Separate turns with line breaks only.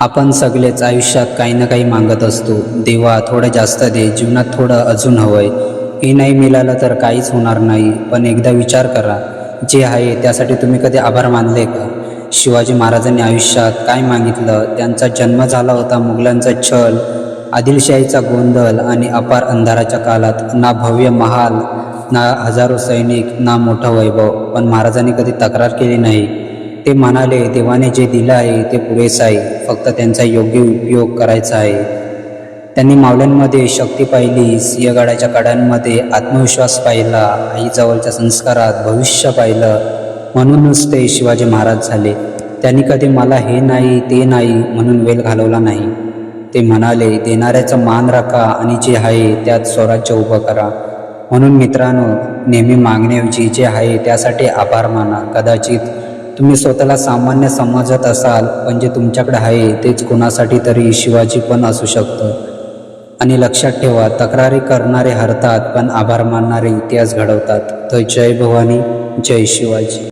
आपण सगळेच आयुष्यात काही ना काही मागत असतो. देवा थोडं जास्त दे. जीवनात थोडं अजून हवंय. हे नाही मिळालं तर काहीच होणार नाही. पण एकदा विचार करा. जे आहे त्यासाठी तुम्ही कधी आभार मानले का? शिवाजी महाराजांनी आयुष्यात काय मागितलं? त्यांचा जन्म झाला होता मुघलांचा छल आदिलशाहीचा गोंधळ आणि अपार अंधाराच्या काळात. ना भव्य महाल ना हजारो सैनिक ना मोठं वैभव. पण महाराजांनी कधी तक्रार केली नाही. ते म्हणाले देवाने जे दिलं आहे ते पुरेसं आहे. फक्त त्यांचा योग्य उपयोग करायचा आहे. त्यांनी मावल्यांमध्ये शक्ती पाहिली सिंहगडाच्या कड्यांमध्ये आत्मविश्वास पाहिला आईजवळच्या संस्कारात भविष्य पाहिलं. म्हणूनच ते शिवाजी महाराज झाले. त्यांनी कधी मला हे नाही ते नाही म्हणून वेल घालवला नाही. ते म्हणाले देणाऱ्याचा मान राखा आणि जे आहे त्यात स्वराज्य उभं करा. म्हणून मित्रांनो नेहमी मागण्याऐवजी जे आहे त्यासाठी आभार माना. कदाचित तुम्ही स्वतःला सामान्य समजत असाल पण जे तुमच्याकडे आहे तेच कोणासाठी तरी शिवाजी पण असू शकतं. आणि लक्षात ठेवा तक्रारी करणारे हरतात पण आभार मानणारे इतिहास घडवतात. तर जय भवानी जय शिवाजी.